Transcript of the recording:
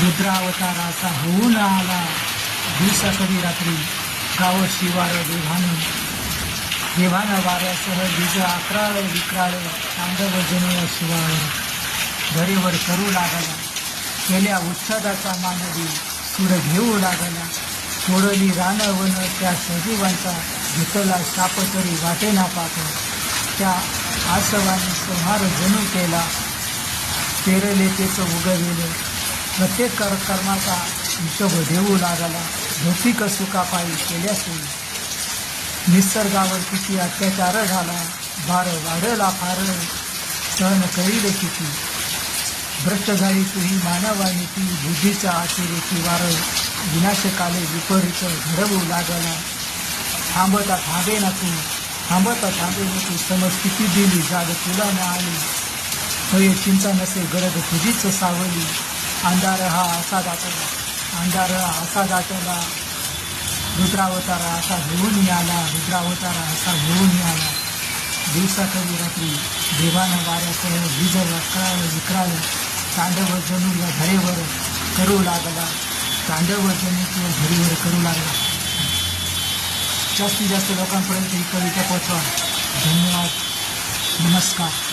रुद्रावताराचा होऊन आला. दिवसा कधी रात्री गाव शिवार देवानं देवानं वाऱ्यासह बीज अकराळ विक्राळ तांडव जणू शिवाळ. घरीवर करू लागला. केल्या उत्सादाचा मानवी सूर घेऊ लागला. सोडली रानवन त्या सजीवांचा घेतला शाप तरी वाटेना पाप त्या आसवाने संहार जणू केला. पेरले तेच उगविले. प्रत्येक कर कर्माचा हिशोब देऊ लागला भौतिक सुखापायी केल्यासून निसर्गावर किती अत्याचार झाला भार वाढला फार सहन करील किती. भ्रष्ट झाली तुही मानवाने ती बुद्धीच्या आचरेची वार विनाशकाले विपरीत घडवू लागला थांबता थांबे ना तू थांबता थांबे ना तू समज किती दिली जाग तुला ना आली होय चिंता नसे गरज तुझीच सावली. अंधार हा असा दाखवला अंधार हा असा दाखवला रुद्रावतारा असा घेऊन आला रुद्रावतारा असा घेऊन आला दिवसा कधी रात्री देवानं वाऱ्यासह वीज वक्राळ विक्राळ तांडव जणू या धरेवर करू लागला. तांडव जणू किंवा धरीवर करू लागला. जास्तीत जास्त लोकांपर्यंत ही कविता पोचवा धन्यवाद. नमस्कार.